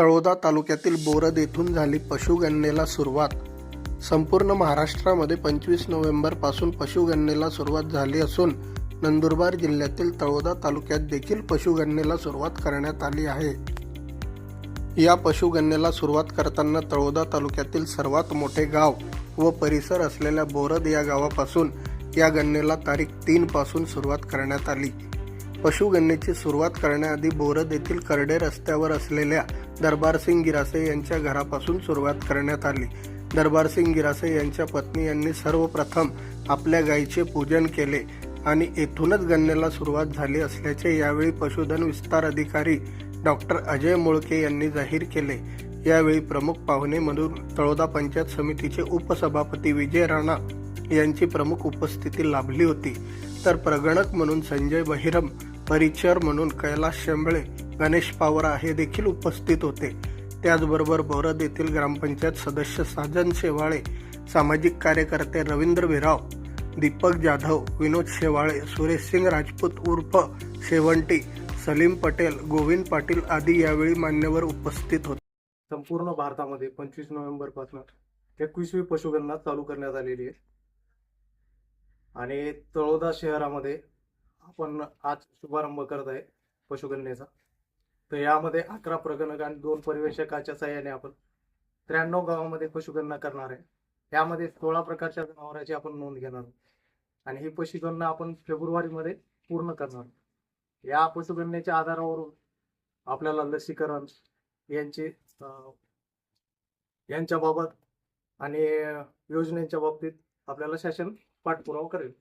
तळोदा तालुक्यातील बोरद येथून झाली पशुगणनेला सुरुवात. संपूर्ण महाराष्ट्रामध्ये पंचवीस नोव्हेंबरपासून पशुगणनेला सुरुवात झाली असून नंदुरबार जिल्ह्यातील तळोदा तालुक्यात देखील पशुगणनेला सुरुवात करण्यात आली आहे. या पशुगणनेला सुरुवात करताना तळोदा तालुक्यातील सर्वात मोठे गाव व परिसर असलेल्या बोरद या गावापासून या गणनेला तारीख तीनपासून सुरुवात करण्यात आली. पशुगणनेची सुरुवात करण्याआधी बोरद येथील करडे रस्त्यावर असलेल्या दरबारसिंग गिरासे यांच्या घरापासून सुरुवात करण्यात आली. दरबारसिंग गिरासे यांच्या पत्नी यांनी सर्वप्रथम आपल्या गायीचे पूजन केले आणि येथूनच गणनेला सुरुवात झाली असल्याचे यावेळी पशुधन विस्तार अधिकारी डॉक्टर अजय मुळके यांनी जाहीर केले. यावेळी प्रमुख पाहुणे म्हणून तळोदा पंचायत समितीचे उपसभापती विजय राणा यांची प्रमुख उपस्थिती लाभली होती. तर प्रगणक म्हणून संजय बहिरम परिचर म्हणून कैलास शेंबळे गणेश पावरा हे देखील उपस्थित होते. त्याचबरोबर बोरद येथील ग्रामपंचायत सदस्य साजन शेवाळे सामाजिक कार्यकर्ते रवींद्र भिराव दीपक जाधव विनोद शेवाळे सुरेशसिंग राजपूत उर्फ शेवंटी सलीम पटेल गोविंद पाटील आदी यावेळी मान्यवर उपस्थित होते. संपूर्ण भारतामध्ये पंचवीस नोव्हेंबरपासून एकवीसवी पशुगणना चालू करण्यात आलेली आहे. आणि तळोदा शहरामध्ये आपण आज शुभारंभ करत आहे पशुगणनेचा. तर यामध्ये अकरा प्रगणक आणि दोन परिवेशकाच्या सहाय्याने आपण त्र्याण्णव गावामध्ये पशुगणना करणार आहे. यामध्ये सोळा प्रकारच्या जनावरांची आपण नोंद घेणार आहोत. आणि ही पशुगणना आपण फेब्रुवारीमध्ये पूर्ण करणार आहोत. या पशुगणनेच्या आधारावरून आपल्याला लसीकरण यांचे अं, यांच्या बाबत आणि योजनेच्या बाबतीत आपल्याला शासन पाठपुरावा करेल.